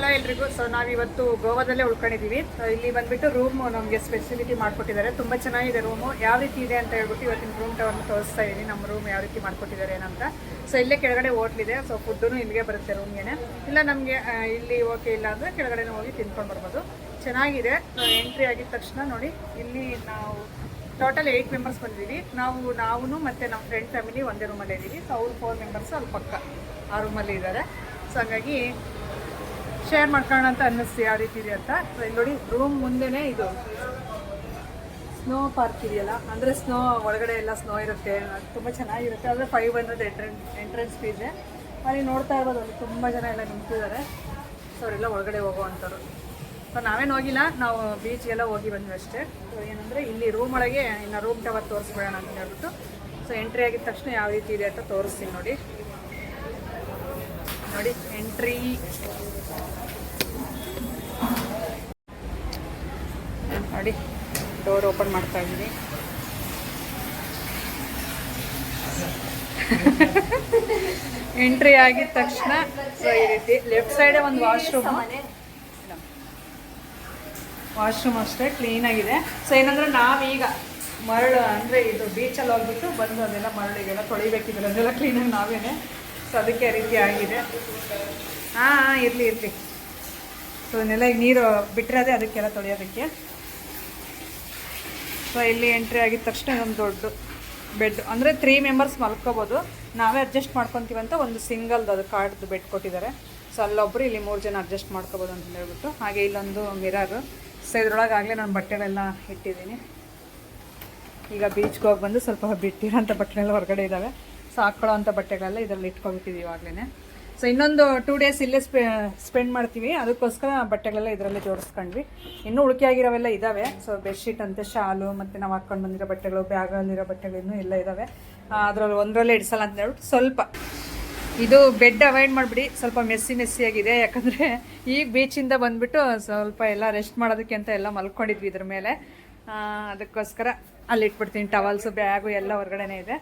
Hello ಎಲ್ರಿಗೂ. So ನಾವಿವತ್ತು ಗೋವಾದಲ್ಲೇ ಉಳ್ಕೊಂಡಿದ್ದೀವಿ. ಇಲ್ಲಿ ಬಂದ್ಬಿಟ್ಟು ರೂಮ್ ನಮಗೆ ಸ್ಪೆಸಿಲಿಟಿ ಮಾಡಿಕೊಟ್ಟಿದ್ದಾರೆ. ತುಂಬ ಚೆನ್ನಾಗಿದೆ ರೂಮು ಯಾವ ರೀತಿ ಇದೆ ಅಂತ ಹೇಳ್ಬಿಟ್ಟು ಇವತ್ತಿನ ರೂಮ್ ಟವರ್ನ ತೋರಿಸ್ತಾ ಇದ್ದೀನಿ. ನಮ್ಮ ರೂಮ್ ಯಾವ ರೀತಿ ಮಾಡಿಕೊಟ್ಟಿದ್ದಾರೆ ಏನಂತ. ಸೊ ಇಲ್ಲೇ ಕೆಳಗಡೆ ಹೋಟ್ಲಿದೆ ಸೊ ಫುಡ್ಡು ಇಲ್ಲಿಗೆ ಬರುತ್ತೆ ರೂಮ್ಗೆ ಇಲ್ಲ ನಮಗೆ ಇಲ್ಲಿ ಓಕೆ ಇಲ್ಲ ಅಂದರೆ ಕೆಳಗಡೆ ಹೋಗಿ ತಿನ್ಕೊಂಡು ಬರ್ಬೋದು. ಚೆನ್ನಾಗಿದೆ. ಎಂಟ್ರಿ ಆಗಿದ ತಕ್ಷಣ ನೋಡಿ, ಇಲ್ಲಿ ನಾವು ಟೋಟಲ್ ಏಯ್ಟ್ ಮೆಂಬರ್ಸ್ ಬಂದಿದ್ದೀವಿ. ನಾವು ನಾವು ಮತ್ತು ನಮ್ಮ ಫ್ರೆಂಡ್ ಫ್ಯಾಮಿಲಿ ಒಂದೇ ರೂಮಲ್ಲಿ ಇದ್ದೀವಿ. ಸೊ ಅವ್ರು ಫೋರ್ ಮೆಂಬರ್ಸ್ ಅಲ್ಲಿ ಪಕ್ಕ ಆ ರೂಮಲ್ಲಿ ಇದ್ದಾರೆ. ಸೊ ಹಾಗಾಗಿ ಶೇರ್ ಮಾಡ್ಕೊಳ್ಳೋಣ ಅಂತ ಅನ್ನಿಸ್ತು, ಯಾವ ರೀತಿ ಇದೆ ಅಂತ. ಇಲ್ಲಿ ನೋಡಿ ರೂಮ್ ಮುಂದೆನೇ ಇದು. ಸ್ನೋ ಪಾರ್ಕ್ ಇದೆಯಲ್ಲ, ಅಂದರೆ ಸ್ನೋ ಒಳಗಡೆ ಎಲ್ಲ ಸ್ನೋ ಇರುತ್ತೆ ತುಂಬ ಚೆನ್ನಾಗಿರುತ್ತೆ. ಆದರೆ ಫೈವ್ ಹಂಡ್ರೆಡ್ ಎಂಟ್ರೆನ್ಸ್ ಎಂಟ್ರೆನ್ಸ್ ಫೀಸೆ ಅಲ್ಲಿ ನೋಡ್ತಾ ಇರ್ಬೋದು, ಅಲ್ಲಿ ತುಂಬ ಜನ ಎಲ್ಲ ನಿಂತಿದ್ದಾರೆ. ಸೊ ಅವರೆಲ್ಲ ಒಳಗಡೆ ಹೋಗುವಂಥವ್ರು ಸೊ ನಾವೇನು ಹೋಗಿಲ್ಲ, ನಾವು ಬೀಚ್ಗೆಲ್ಲ ಹೋಗಿ ಬಂದ್ವಿ ಅಷ್ಟೇ. ಸೊ ಏನಂದರೆ, ಇಲ್ಲಿ ರೂಮ್ ಒಳಗೆ, ಇನ್ನು ರೂಮ್ ಟವರ್ ತೋರಿಸ್ಬೇಡ ಅಂತ ಹೇಳ್ಬಿಟ್ಟು. ಸೊ ಎಂಟ್ರಿ ಆಗಿದ ತಕ್ಷಣ ಯಾವ ರೀತಿ ಇದೆ ಅಂತ ತೋರಿಸ್ತೀನಿ ನೋಡಿ. ನೋಡಿ ಎಂಟ್ರಿ ನೋಡಿ ಡೋರ್ ಓಪನ್ ಮಾಡ್ತಾ ಇದ್ದೀನಿ. ಎಂಟ್ರಿ ಆಗಿದ ತಕ್ಷಣ ಸೊ ರೀತಿ ಲೆಫ್ಟ್ ಸೈಡೇ ಒಂದು ವಾಶ್ರೂಮ್ ವಾಶ್ರೂಮ್ ಅಷ್ಟೇ ಕ್ಲೀನಾಗಿದೆ ಸೊ ಏನಂದ್ರೆ ನಾವೀಗ ಮರಳು ಅಂದರೆ ಇದು ಬೀಚಲ್ಲಿ ಹೋಗ್ಬಿಟ್ಟು ಬಂದು ಅದೆಲ್ಲ ಮರಳಿಗೆಲ್ಲ ತೊಳಿಬೇಕಿದ್ರೆ ಅದೆಲ್ಲ ಕ್ಲೀನಾಗಿ ನಾವೇನೆ ಸೊ ಅದಕ್ಕೆ ಆ ರೀತಿ ಆಗಿದೆ. ಹಾಂ ಹಾಂ, ಇರಲಿ ಇರಲಿ. ಸೊ ಇದನ್ನೆಲ್ಲ ಈಗ ನೀರು ಬಿಟ್ಟಿರೋದೇ ಅದಕ್ಕೆಲ್ಲ ತೊಳೆಯೋದಕ್ಕೆ. ಸೊ ಇಲ್ಲಿ ಎಂಟ್ರಿ ಆಗಿದ ತಕ್ಷಣ ಒಂದು ದೊಡ್ಡ ಬೆಡ್ ಅಂದರೆ ತ್ರೀ ಮೆಂಬರ್ಸ್ ಮಲ್ಕೋಬೋದು. ನಾವೇ ಅಡ್ಜಸ್ಟ್ ಮಾಡ್ಕೊತೀವಂತ ಒಂದು ಸಿಂಗಲ್ದು ಅದು ಕಾರ್ಡ್ದು ಬೆಡ್ ಕೊಟ್ಟಿದ್ದಾರೆ. ಸೊ ಅಲ್ಲೊಬ್ಬರು ಇಲ್ಲಿ ಮೂರು ಜನ ಅಡ್ಜಸ್ಟ್ ಮಾಡ್ಕೋಬೋದು ಅಂತ ಹೇಳ್ಬಿಟ್ಟು. ಹಾಗೆ ಇಲ್ಲೊಂದು ಮಿರರು ಸೊ ಇದ್ರೊಳಗೆ ಆಗಲೇ ನಾನು ಬಟ್ಟೆಗಳೆಲ್ಲ ಇಟ್ಟಿದ್ದೀನಿ. ಈಗ ಬೀಚ್ಗೆ ಹೋಗಿ ಬಂದು ಸ್ವಲ್ಪ ಬಿಟ್ಟಿರೋಂಥ ಬಟ್ಟೆಗಳೆಲ್ಲ ಹೊರಗಡೆ ಇದ್ದಾವೆ. ಸೊ ಹಾಕ್ಕೊಳ್ಳೋ ಬಟ್ಟೆಗಳೆಲ್ಲ ಇದರಲ್ಲಿ ಇಟ್ಕೊಬಿಟ್ಟಿದ್ದೀವಿ ಇವಾಗಲೇ ಸೊ ಇನ್ನೊಂದು ಟೂ ಡೇಸ್ ಇಲ್ಲೇ ಸ್ಪೆ ಸ್ಪೆಂಡ್ ಮಾಡ್ತೀವಿ. ಅದಕ್ಕೋಸ್ಕರ ಬಟ್ಟೆಗಳೆಲ್ಲ ಇದರಲ್ಲೇ ಜೋಡಿಸ್ಕೊಂಡ್ವಿ. ಇನ್ನೂ ಉಳಿಕೆಯಾಗಿರೋವೆಲ್ಲ ಇದ್ದಾವೆ ಸೊ ಬೆಡ್ಶೀಟ್ ಅಂತೆ, ಶಾಲು, ಮತ್ತು ನಾವು ಹಾಕ್ಕೊಂಡು ಬಂದಿರೋ ಬಟ್ಟೆಗಳು, ಬ್ಯಾಗಲ್ಲಿರೋ ಬಟ್ಟೆಗಳು ಇನ್ನೂ ಎಲ್ಲ ಇದ್ದಾವೆ ಅದರಲ್ಲಿ ಒಂದರಲ್ಲೇ ಇಡಿಸಲ್ಲ ಅಂತ ಹೇಳ್ಬಿಟ್ಟು ಸ್ವಲ್ಪ. ಇದು ಬೆಡ್ ಅವಾಯ್ಡ್ ಮಾಡಿಬಿಡಿ. ಸ್ವಲ್ಪ ಮೆಸ್ಸಿ ಮೆಸ್ಸಿ ಆಗಿದೆ. ಯಾಕಂದರೆ ಈಗ ಬೀಚಿಂದ ಬಂದುಬಿಟ್ಟು ಸ್ವಲ್ಪ ಎಲ್ಲ ರೆಸ್ಟ್ ಮಾಡೋದಕ್ಕೆ ಅಂತ ಎಲ್ಲ ಮಲ್ಕೊಂಡಿದ್ವಿ ಇದ್ರ ಮೇಲೆ. ಅದಕ್ಕೋಸ್ಕರ ಅಲ್ಲಿ ಇಟ್ಬಿಡ್ತೀನಿ ಟವಲ್ಸು ಬ್ಯಾಗು ಎಲ್ಲ ಹೊರಗಡೆನೇ ಇದೆ.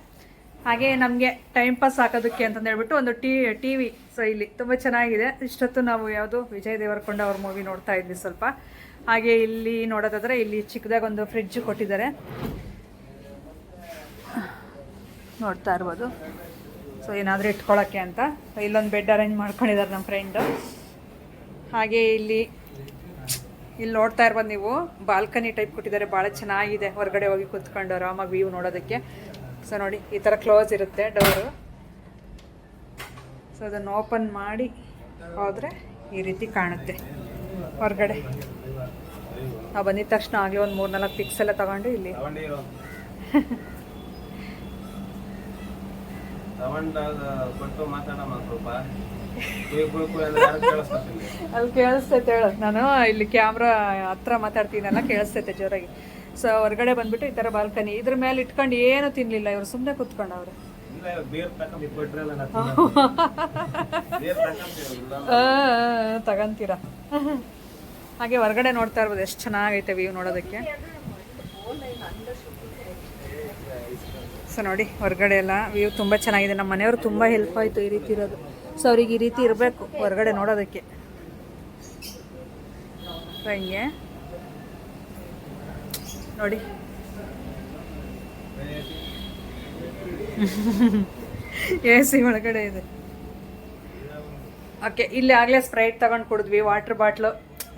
ಹಾಗೆ ನಮಗೆ ಟೈಮ್ ಪಾಸ್ ಹಾಕೋದಕ್ಕೆ ಅಂತಂದು ಹೇಳ್ಬಿಟ್ಟು ಒಂದು ಟಿ ಟಿ ವಿ ಸೊ ಇಲ್ಲಿ ತುಂಬ ಚೆನ್ನಾಗಿದೆ. ಇಷ್ಟೊತ್ತು ನಾವು ಯಾವುದು ವಿಜಯ್ ದೇವರಕೊಂಡ ಅವ್ರ ಮೂವಿ ನೋಡ್ತಾ ಇದ್ವಿ ಸ್ವಲ್ಪ. ಹಾಗೆ ಇಲ್ಲಿ ನೋಡೋದಾದರೆ ಇಲ್ಲಿ ಚಿಕ್ಕದಾಗ ಒಂದು ಫ್ರಿಡ್ಜ್ ಕೊಟ್ಟಿದ್ದಾರೆ. ನೋಡ್ತಾ ಇರ್ಬೋದು. ಸೊ ಏನಾದರೂ ಇಟ್ಕೊಳ್ಳೋಕ್ಕೆ ಅಂತ. ಇಲ್ಲೊಂದು ಬೆಡ್ ಅರೇಂಜ್ ಮಾಡ್ಕೊಂಡಿದ್ದಾರೆ ನಮ್ಮ ಫ್ರೆಂಡು ಹಾಗೆ ಇಲ್ಲಿ ಇಲ್ಲಿ ನೋಡ್ತಾ ಇರ್ಬೋದು ನೀವು. ಬಾಲ್ಕನಿ ಟೈಪ್ ಕೊಟ್ಟಿದ್ದಾರೆ. ಭಾಳ ಚೆನ್ನಾಗಿದೆ. ಹೊರಗಡೆ ಹೋಗಿ ಕೂತ್ಕೊಂಡು ಆರಾಮಾಗಿ ವ್ಯೂ ನೋಡೋದಕ್ಕೆ. ಸೊ ನೋಡಿ ಈ ಥರ ಕ್ಲೋಸ್ ಇರುತ್ತೆ ಡೋರು ಸೊ ಅದನ್ನು ಓಪನ್ ಮಾಡಿ ಹೋದರೆ ಈ ರೀತಿ ಕಾಣುತ್ತೆ. ಹೊರಗಡೆ. ನಾವು ಬಂದಿದ ತಕ್ಷಣ ಹಾಗೆ ಒಂದು ಮೂರು ನಾಲ್ಕು ಪಿಕ್ಸ್ ಎಲ್ಲ ತಗೊಂಡು ಇಲ್ಲಿ. ಅಲ್ಲಿ ಕೇಳಿಸ್ತೈತೆ ಹೇಳು. ನಾನು ಇಲ್ಲಿ ಕ್ಯಾಮ್ರಾ ಹತ್ರ ಮಾತಾಡ್ತೀನಲ್ಲ ಕೇಳಿಸ್ತೈತೆ ಜೋರಾಗಿ. ಸೊ ಹೊರಗಡೆ ಬಂದ್ಬಿಟ್ಟು ಈ ಥರ ಬಾಲ್ಕನಿ. ಇದ್ರ ಮೇಲೆ ಇಟ್ಕೊಂಡು ಏನು ತಿನ್ನಲಿಲ್ಲ ಇವರು ಸುಮ್ಮನೆ ಕುತ್ಕೊಂಡವ್ರೆ ತಗಂತೀರಾ? ಹಾಗೆ ಹೊರಗಡೆ ನೋಡ್ತಾ ಇರ್ಬೋದು ಎಷ್ಟು ಚೆನ್ನಾಗೈತೆ ವ್ಯೂ ನೋಡೋದಕ್ಕೆ. ಸೊ ನೋಡಿ ಹೊರಗಡೆ ಎಲ್ಲ ವ್ಯೂ ತುಂಬ ಚೆನ್ನಾಗಿದೆ. ನಮ್ಮ ಮನೆಯವ್ರು ತುಂಬ ಹೆಲ್ಪ್ ಆಯಿತು ಈ ರೀತಿ ಇರೋದು. ಸೊ ಅವ್ರಿಗೆ ಈ ರೀತಿ ಇರಬೇಕು ಹೊರಗಡೆ ನೋಡೋದಕ್ಕೆ. ಹಿಂಗೆ. ನೋಡಿ. ಎ ಸಿ ಒಳಗಡೆ ಇದೆ. ಓಕೆ, ಇಲ್ಲಿ ಆಗಲೇ ಸ್ಪ್ರೈಟ್ ತಗೊಂಡು ಕುಡಿದ್ವಿ ವಾಟರ್ ಬಾಟ್ಲು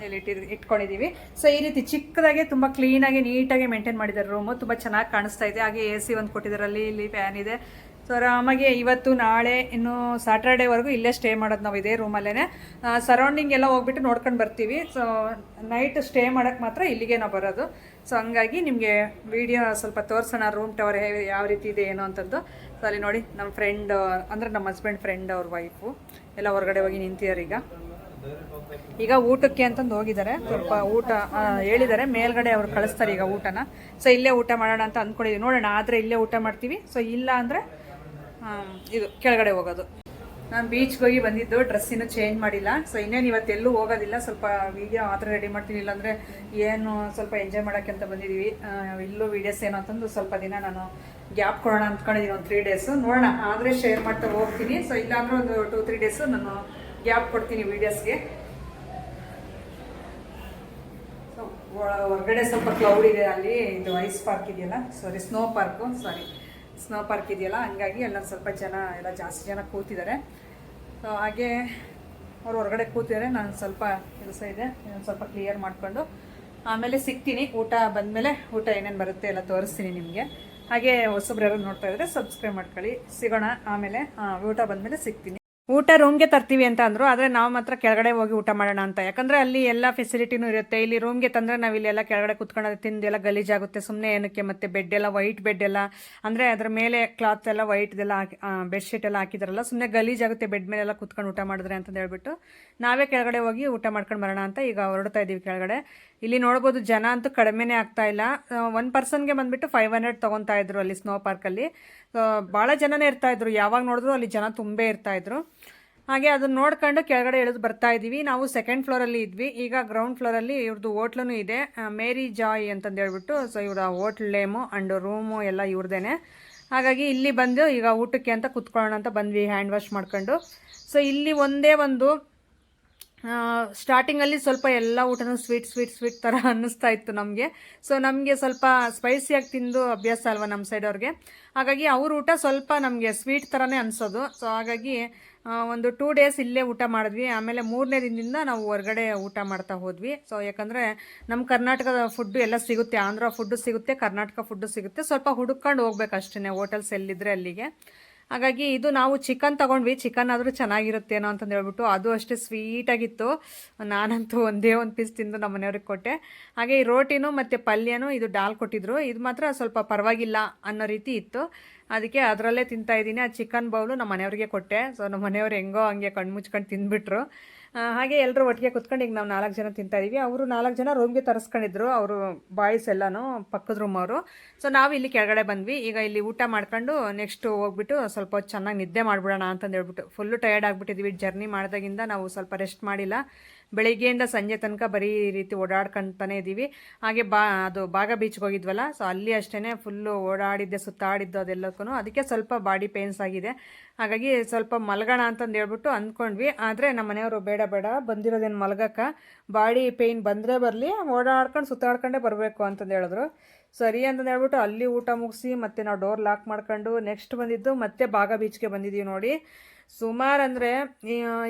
ಇಲ್ಲಿ ಇಟ್ಟಿದ್ವಿ ಇಟ್ಕೊಂಡಿದ್ದೀವಿ ಸೊ ಈ ರೀತಿ ಚಿಕ್ಕದಾಗೆ ತುಂಬ ಕ್ಲೀನಾಗಿ ನೀಟಾಗಿ ಮೇಂಟೈನ್ ಮಾಡಿದ್ದಾರೆ ರೂಮು ತುಂಬ ಚೆನ್ನಾಗಿ ಕಾಣಿಸ್ತಾ ಇದೆ. ಹಾಗೆ ಎ ಸಿ ಒಂದು ಕೊಟ್ಟಿದ್ದಾರೆ. ಅಲ್ಲಿ, ಇಲ್ಲಿ ಫ್ಯಾನ್ ಇದೆ. ಸೊ ಇವತ್ತು ನಾಳೆ, ಇನ್ನು ಸ್ಯಾಟರ್ಡೇವರೆಗೂ ಇಲ್ಲೇ ಸ್ಟೇ ಮಾಡೋದು ನಾವು ಇದೇ ರೂಮಲ್ಲೇ ಸರೌಂಡಿಂಗ್ ಎಲ್ಲ ಹೋಗ್ಬಿಟ್ಟು ನೋಡ್ಕೊಂಡು ಬರ್ತೀವಿ. ಸೊ ನೈಟ್ ಸ್ಟೇ ಮಾಡೋಕ್ಕೆ ಮಾತ್ರ ಇಲ್ಲಿಗೆ ನಾವು ಬರೋದು. ಸೊ ಹಂಗಾಗಿ ನಿಮಗೆ ವಿಡಿಯೋ ಸ್ವಲ್ಪ ತೋರಿಸೋಣ ರೂಮ್ ಟವರ್ ಹೇ, ಯಾವ ರೀತಿ ಇದೆ, ಏನು ಅಂತದ್ದು ಸೊ ಅಲ್ಲಿ ನೋಡಿ ನಮ್ಮ ಫ್ರೆಂಡ್ ಅಂದರೆ ನಮ್ಮ ಹಸ್ಬೆಂಡ್ ಫ್ರೆಂಡ್ ಅವ್ರ ವೈಫು ಎಲ್ಲ ಹೊರಗಡೆ ಹೋಗಿ ನಿಂತಿದ್ದಾರೆ ಈಗ. ಈಗ ಊಟಕ್ಕೆ ಅಂತಂದು ಹೋಗಿದ್ದಾರೆ ಸ್ವಲ್ಪ ಊಟ ಹೇಳಿದ್ದಾರೆ ಮೇಲ್ಗಡೆ ಅವ್ರು ಕಳಿಸ್ತಾರೆ ಈಗ ಊಟನ. ಸೊ ಇಲ್ಲೇ ಊಟ ಮಾಡೋಣ ಅಂತ ಅಂದ್ಕೊಂಡಿದ್ದೀವಿ ನೋಡೋಣ, ಆದರೆ ಇಲ್ಲೇ ಊಟ ಮಾಡ್ತೀವಿ. ಸೊ ಇಲ್ಲ ಅಂದರೆ ಇದು ಕೆಳಗಡೆ ಹೋಗೋದು. ನಾನು ಬೀಚ್ಗೆ ಹೋಗಿ ಬಂದಿದ್ದು ಡ್ರೆಸ್ ಇನ್ನೂ ಚೇಂಜ್ ಮಾಡಿಲ್ಲ. ಸೊ ಇನ್ನೇನು ಇವತ್ತೆಲ್ಲೂ ಹೋಗೋದಿಲ್ಲ. ಸ್ವಲ್ಪ ವೀಡಿಯೋ ಮಾತ್ರ ರೆಡಿ ಮಾಡ್ತೀನಿ. ಇಲ್ಲಾಂದರೆ ಏನು ಸ್ವಲ್ಪ ಎಂಜಾಯ್ ಮಾಡೋಕ್ಕೆ ಅಂತ ಬಂದಿದ್ದೀವಿ ಇಲ್ಲೂ ವೀಡಿಯೋಸ್ ಏನು ಅಂತಂದು ಸ್ವಲ್ಪ ದಿನ ನಾನು ಗ್ಯಾಪ್ ಕೊಡೋಣ ಅಂದ್ಕೊಂಡಿದ್ದೀನಿ ಒಂದು ತ್ರೀ ಡೇಸು ನೋಡೋಣ. ಆದರೆ ಶೇರ್ ಮಾಡ್ತಾ ಹೋಗ್ತೀನಿ. ಸೊ ಇಲ್ಲಾಂದ್ರೆ ಒಂದು ಟೂ ತ್ರೀ ಡೇಸು ನಾನು ಗ್ಯಾಪ್ ಕೊಡ್ತೀನಿ ವೀಡಿಯೋಸ್ಗೆ ಸೊ ಹೊರಗಡೆ ಸ್ವಲ್ಪ ಕ್ಲೌಡ್ ಇದೆ ಅಲ್ಲಿ. ಇದು ಐಸ್ ಪಾರ್ಕ್ ಇದೆಯಲ್ಲ? Sorry snow park sorry snow park ಇದೆಯಲ್ಲ, ಹಂಗಾಗಿ ಅಲ್ಲೊಂದು ಸ್ವಲ್ಪ ಜನ ಎಲ್ಲ ಜಾಸ್ತಿ ಜನ ಕೂತಿದ್ದಾರೆ. ಸೊ ಹಾಗೆ ಅವ್ರು ಹೊರಗಡೆ ಕೂತಿದ್ದಾರೆ, ನಾನು ಸ್ವಲ್ಪ ಕೆಲಸ ಇದೆ, ಇನ್ನೊಂದು ಸ್ವಲ್ಪ ಕ್ಲಿಯರ್ ಮಾಡಿಕೊಂಡು ಆಮೇಲೆ ಸಿಗ್ತೀನಿ. ಊಟ ಬಂದಮೇಲೆ ಊಟ ಏನೇನು ಬರುತ್ತೆ ಎಲ್ಲ ತೋರಿಸ್ತೀನಿ ನಿಮಗೆ. ಹಾಗೆ ಹೊಸಬ್ರು ಯಾರು ನೋಡ್ತಾ ಇದ್ರೆ ಸಬ್ಸ್ಕ್ರೈಬ್ ಮಾಡ್ಕೊಳ್ಳಿ. ಸಿಗೋಣ ಆಮೇಲೆ ಊಟ ಬಂದಮೇಲೆ ಸಿಗ್ತೀನಿ. ಊಟ ರೂಮ್ಗೆ ತರ್ತೀವಿ ಅಂತ ಅಂದರು, ಆದರೆ ನಾವು ಮಾತ್ರ ಕೆಳಗಡೆ ಹೋಗಿ ಊಟ ಮಾಡೋಣ ಅಂತ. ಯಾಕಂದ್ರೆ ಅಲ್ಲಿ ಎಲ್ಲ ಫೆಸಿಲಿಟಿನೂ ಇರುತ್ತೆ. ಇಲ್ಲಿ ರೂಮ್ಗೆ ತಂದ್ರೆ ನಾವು ಇಲ್ಲೆಲ್ಲ ಕೆಳಗಡೆ ಕುತ್ಕೊಂಡು ತಿಂದು ಎಲ್ಲ ಗಲೀಜಾಗುತ್ತೆ ಸುಮ್ಮನೆ ಏನಕ್ಕೆ ಮತ್ತೆ ಬೆಡ್ ಎಲ್ಲ ವೈಟ್ ಬೆಡ್ ಎಲ್ಲ, ಅಂದರೆ ಅದ್ರ ಮೇಲೆ ಕ್ಲಾತ್ ಎಲ್ಲ ವೈಟ್ದೆಲ್ಲ ಹಾಕಿ ಬೆಡ್ಶೀಟ್ ಎಲ್ಲ ಹಾಕಿದಾರಲ್ಲ ಸುಮ್ಮನೆ ಗಲೀಜಾಗುತ್ತೆ ಬೆಡ್ ಮೇಲೆಲ್ಲ ಕುತ್ಕೊಂಡು ಊಟ ಮಾಡಿದ್ರೆ ಅಂತ ಹೇಳ್ಬಿಟ್ಟು ನಾವೇ ಕೆಳಗಡೆ ಹೋಗಿ ಊಟ ಮಾಡ್ಕೊಂಡು ಬರೋಣ ಅಂತ ಈಗ ಹೊರಡ್ತಾ ಇದ್ದೀವಿ ಕೆಳಗಡೆ. ಇಲ್ಲಿ ನೋಡ್ಬೋದು ಜನ ಅಂತೂ ಕಡಿಮೆನೇ ಆಗ್ತಾ ಇಲ್ಲ. ಒನ್ ಪರ್ಸನ್ಗೆ ಬಂದ್ಬಿಟ್ಟು ಫೈವ್ ಹಂಡ್ರೆಡ್ ತೊಗೊತಾ ಇದ್ರು ಅಲ್ಲಿ ಸ್ನೋ ಪಾರ್ಕಲ್ಲಿ ಭಾಳ ಜನನೇ ಇರ್ತಾ ಇದ್ರು. ಯಾವಾಗ ನೋಡಿದ್ರು ಅಲ್ಲಿ ಜನ ತುಂಬೇ ಇರ್ತಾ ಇದ್ರು. ಹಾಗೆ ಅದನ್ನ ನೋಡ್ಕೊಂಡು ಕೆಳಗಡೆ ಇಳಿದು ಬರ್ತಾ ಇದ್ದೀವಿ. ನಾವು ಸೆಕೆಂಡ್ ಫ್ಲೋರಲ್ಲಿ ಇದ್ವಿ. ಈಗ ಗ್ರೌಂಡ್ ಫ್ಲೋರಲ್ಲಿ ಇವ್ರದ್ದು ಹೋಟ್ಲೂ ಇದೆ. ಮೇರಿ ಜಾಯ್ ಅಂತಂದು ಹೇಳ್ಬಿಟ್ಟು ಸೊ ಇವರ ಹೋಟ್ಲ್ ನೇಮು ಆ್ಯಂಡ್ ರೂಮು ಎಲ್ಲ ಇವ್ರದೇ ಹಾಗಾಗಿ ಇಲ್ಲಿ ಬಂದು ಈಗ ಊಟಕ್ಕೆ ಅಂತ ಕುತ್ಕೊಳ್ಳೋಣ ಅಂತ ಬಂದ್ವಿ ಹ್ಯಾಂಡ್ ವಾಶ್ ಮಾಡ್ಕೊಂಡು. ಸೊ ಇಲ್ಲಿ ಒಂದೇ ಒಂದು ಸ್ಟಾರ್ಟಿಂಗಲ್ಲಿ ಸ್ವಲ್ಪ ಎಲ್ಲ ಊಟನೂ ಸ್ವೀಟ್ ಸ್ವೀಟ್ ಸ್ವೀಟ್ ಥರ ಅನ್ನಿಸ್ತಾ ಇತ್ತು ನಮಗೆ. ಸೊ ನಮಗೆ ಸ್ವಲ್ಪ ಸ್ಪೈಸಿಯಾಗಿ ತಿಂದು ಅಭ್ಯಾಸ ಅಲ್ವಾ ನಮ್ಮ ಸೈಡ್ ಅವ್ರಿಗೆ. ಹಾಗಾಗಿ ಅವ್ರ ಊಟ ಸ್ವಲ್ಪ ನಮಗೆ ಸ್ವೀಟ್ ಥರನೇ ಅನಿಸೋದು. ಸೊ ಹಾಗಾಗಿ ಒಂದು ಟೂ ಡೇಸ್ ಇಲ್ಲೇ ಊಟ ಮಾಡಿದ್ವಿ. ಆಮೇಲೆ ಮೂರನೇ ದಿನದಿಂದ ನಾವು ಹೊರಗಡೆ ಊಟ ಮಾಡ್ತಾ ಹೋದ್ವಿ. ಸೊ ಯಾಕಂದರೆ ನಮ್ಮ ಕರ್ನಾಟಕದ ಫುಡ್ಡು ಎಲ್ಲ ಸಿಗುತ್ತೆ. ಆಂಧ್ರ ಫುಡ್ಡು ಸಿಗುತ್ತೆ, ಕರ್ನಾಟಕ ಫುಡ್ಡು ಸಿಗುತ್ತೆ. ಸ್ವಲ್ಪ ಹುಡುಕೊಂಡು ಹೋಗ್ಬೇಕು ಅಷ್ಟೇ ಹೋಟೆಲ್ಸ್ ಎಲ್ಲಿದ್ದರೆ ಅಲ್ಲಿಗೆ. ಹಾಗಾಗಿ ಇದು ನಾವು ಚಿಕನ್ ತಗೊಂಡ್ವಿ. ಚಿಕನ್ ಆದರೂ ಚೆನ್ನಾಗಿರುತ್ತೇನೋ ಅಂತಂದು ಹೇಳ್ಬಿಟ್ಟು ಅದು ಅಷ್ಟೇ ಸ್ವೀಟಾಗಿತ್ತು. ನಾನಂತೂ ಒಂದೇ ಒಂದು ಪೀಸ್ ತಿಂದು ನಮ್ಮ ಮನೆಯವ್ರಿಗೆ ಕೊಟ್ಟೆ. ಹಾಗೆ ಈ ರೋಟಿನೂ ಮತ್ತು ಪಲ್ಯನೂ ಇದು ಡಾಲ್ ಕೊಟ್ಟಿದ್ರು. ಇದು ಮಾತ್ರ ಸ್ವಲ್ಪ ಪರವಾಗಿಲ್ಲ ಅನ್ನೋ ರೀತಿ ಇತ್ತು. ಅದಕ್ಕೆ ಅದರಲ್ಲೇ ತಿಂತಾ ಇದ್ದೀನಿ. ಆ ಚಿಕನ್ ಬೌಲು ನಮ್ಮ ಮನೆಯವ್ರಿಗೆ ಕೊಟ್ಟೆ. ಸೊ ನಮ್ಮ ಮನೆಯವ್ರು ಹೆಂಗೋ ಹಂಗೆ ಕಣ್ಣು ಮುಚ್ಕೊಂಡು ತಿಂದ್ಬಿಟ್ರು. ಹಾಗೆ ಎಲ್ಲರೂ ಒಟ್ಟಿಗೆ ಕುತ್ಕೊಂಡು ಈಗ ನಾವು ನಾಲ್ಕು ಜನ ತಿಂತಾ ಇದೀವಿ. ಅವರು ನಾಲ್ಕು ಜನ ರೂಮ್ಗೆ ತರಿಸ್ಕೊಂಡಿದ್ರು. ಅವರು ಬಾಯ್ಸ್ ಎಲ್ಲನೂ ಪಕ್ಕದ ರೂಮ್ ಅವರು. ಸೊ ನಾವು ಇಲ್ಲಿ ಕೆಳಗಡೆ ಬಂದ್ವಿ. ಈಗ ಇಲ್ಲಿ ಊಟ ಮಾಡ್ಕೊಂಡು ನೆಕ್ಸ್ಟ್ ಹೋಗ್ಬಿಟ್ಟು ಸ್ವಲ್ಪ ಚೆನ್ನಾಗಿ ನಿದ್ದೆ ಮಾಡ್ಬಿಡೋಣ ಅಂತಂದು ಹೇಳ್ಬಿಟ್ಟು ಫುಲ್ಲು ಟಯರ್ಡ್ ಆಗಿಬಿಟ್ಟಿದ್ವಿ. ಜರ್ನಿ ಮಾಡಿದಾಗಿಂದ ನಾವು ಸ್ವಲ್ಪ ರೆಸ್ಟ್ ಮಾಡಿಲ್ಲ. ಬೆಳಿಗ್ಗೆಯಿಂದ ಸಂಜೆ ತನಕ ಬರೀ ಈ ರೀತಿ ಓಡಾಡ್ಕೊಂತಾನೆ ಇದ್ದೀವಿ. ಹಾಗೆ ಬಾ, ಅದು ಬಾಗ ಬೀಚ್ಗೆ ಹೋಗಿದ್ವಲ್ಲ ಸೊ ಅಲ್ಲಿ ಅಷ್ಟೇ ಫುಲ್ಲು ಓಡಾಡಿದ್ದೆ, ಸುತ್ತಾಡಿದ್ದು ಅದೆಲ್ಲಕ್ಕೂ ಅದಕ್ಕೆ ಸ್ವಲ್ಪ ಬಾಡಿ ಪೇನ್ಸ್ ಆಗಿದೆ. ಹಾಗಾಗಿ ಸ್ವಲ್ಪ ಮಲಗೋಣ ಅಂತಂದು ಹೇಳ್ಬಿಟ್ಟು ಅಂದ್ಕೊಂಡ್ವಿ. ಆದರೆ ನಮ್ಮ ಮನೆಯವರು ಬೇಡ ಬೇಡ, ಬಂದಿರೋದೇನು ಮಲಗಕ್ಕೆ. ಬಾಡಿ ಪೇಯ್ನ್ ಬಂದರೆ ಬರಲಿ, ಓಡಾಡ್ಕೊಂಡು, ಸುತ್ತಾಡ್ಕೊಂಡೇ ಬರಬೇಕು ಅಂತಂದು ಹೇಳಿದ್ರು. ಸರಿ ಅಂತಂದು ಹೇಳ್ಬಿಟ್ಟು ಅಲ್ಲಿ ಊಟ ಮುಗಿಸಿ ಮತ್ತೆ ನಾವು ಡೋರ್ ಲಾಕ್ ಮಾಡ್ಕೊಂಡು ನೆಕ್ಸ್ಟ್ ಬಂದಿದ್ದು ಮತ್ತೆ ಬಾಗ ಬೀಚ್ಗೆ ಬಂದಿದ್ದೀವಿ ನೋಡಿ. ಸುಮಾರು ಅಂದರೆ